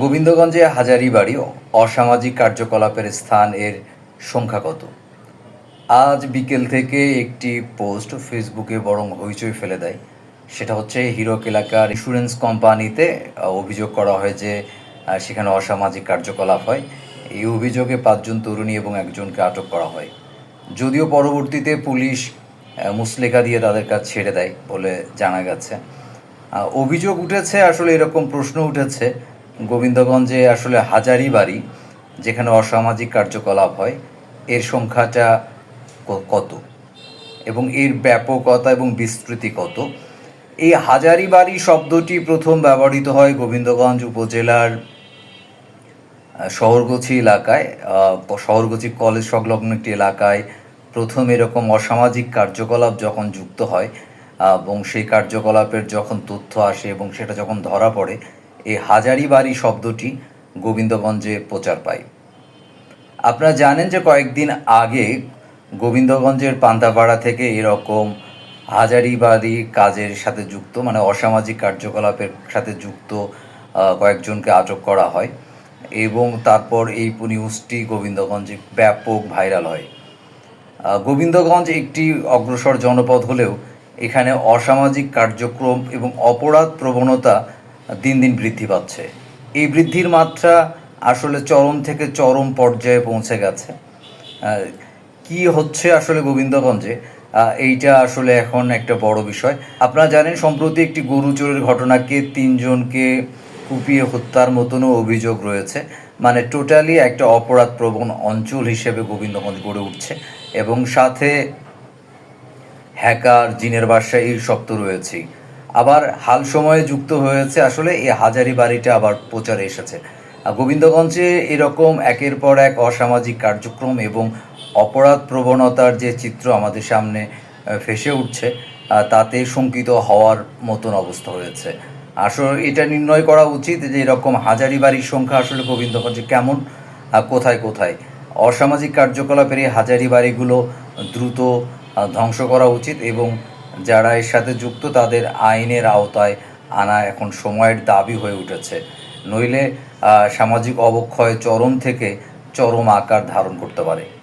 গোবিন্দগঞ্জে হাজারিবাড়ি অসামাজিক কার্যকলাপের স্থান এর সংখ্যা কত? আজ বিকেল থেকে একটি পোস্ট ফেসবুকে বরং হইচই ফেলে দেয়। সেটা হচ্ছে, হিরক এলাকার ইন্স্যুরেন্স কোম্পানিতে অভিযোগ করা হয় যে সেখানে অসামাজিক কার্যকলাপ হয়। এই অভিযোগে পাঁচজন তরুণী এবং একজনকে আটক করা হয়। যদিও পরবর্তীতে পুলিশ মুসলেখা দিয়ে তাদের কাজ ছেড়ে দেয় বলে জানা গেছে। অভিযোগ উঠেছে, আসলে এরকম প্রশ্ন উঠেছে। গোবিন্দগঞ্জে আসলে হাজারি বাড়ি, যেখানে অসামাজিক কার্যকলাপ হয়, এর সংখ্যাটা কত? এবং এর ব্যাপকতা এবং বিস্তৃতি কত? এই হাজারি বাড়ি শব্দটি প্রথম ব্যবহৃত হয় গোবিন্দগঞ্জ উপজেলার শহরগছি এলাকায় শহরগছি কলেজ সংলগ্ন একটি এলাকায় প্রথম এরকম অসামাজিক কার্যকলাপ যখন যুক্ত হয় এবং সেই কার্যকলাপের যখন তথ্য আসে এবং সেটা যখন ধরা পড়ে এই হাজারি বাড়ি শব্দটি গোবিন্দগঞ্জে প্রচার পায়। আপনারা জানেন যে কয়েকদিন আগে গোবিন্দগঞ্জের পান্তাপাড়া থেকে এরকম হাজারিবাড়ি কাজের সাথে যুক্ত মানে অসামাজিক কার্যকলাপের সাথে যুক্ত কয়েকজনকে আটক করা হয় এবং তারপর এই নিউজটি গোবিন্দগঞ্জে ব্যাপক ভাইরাল হয়। গোবিন্দগঞ্জ একটি অগ্রসর জনপদ হলেও এখানে অসামাজিক কার্যক্রম এবং অপরাধ প্রবণতা দিন দিন বৃদ্ধি পাচ্ছে। এই বৃদ্ধির মাত্রা আসলে চরম থেকে চরম পর্যায়ে পৌঁছে গেছে। কি হচ্ছে আসলে গোবিন্দগঞ্জে? এইটা আসলে এখন একটা বড় বিষয়। আপনারা জানেন, সম্প্রতি একটি গরু চোরের ঘটনাকে তিনজনকে কুপিয়ে হত্যার মতনও অভিযোগ রয়েছে। মানে টোটালি একটা অপরাধ প্রবণ অঞ্চল হিসেবে গোবিন্দগঞ্জ গড়ে উঠছে এবং সাথে হ্যাকার, জিনের বাসা এই সব তো রয়েছেই। আবার হাল সময়ে যুক্ত হয়েছে। আসলে এই হাজারি বাড়িটা আবার প্রচারে এসেছে। গোবিন্দগঞ্জে এরকম একের পর এক অসামাজিক কার্যক্রম এবং অপরাধ প্রবণতার যে চিত্র আমাদের সামনে ভেসে উঠছে তাতে শঙ্কিত হওয়ার মতন অবস্থা হয়েছে। আসলে এটা নির্ণয় করা উচিত যে এরকম হাজারি বাড়ির সংখ্যা আসলে গোবিন্দগঞ্জে কেমন কোথায় কোথায়। অসামাজিক কার্যকলাপের এই হাজারি বাড়িগুলো দ্রুত ধ্বংস করা উচিত এবং যারা এর সাথে যুক্ত তাদের আইনের আওতায় আনা এখন সময়ের দাবি হয়ে উঠেছে। নইলে সামাজিক অবক্ষয় চরম থেকে চরম আকার ধারণ করতে পারে।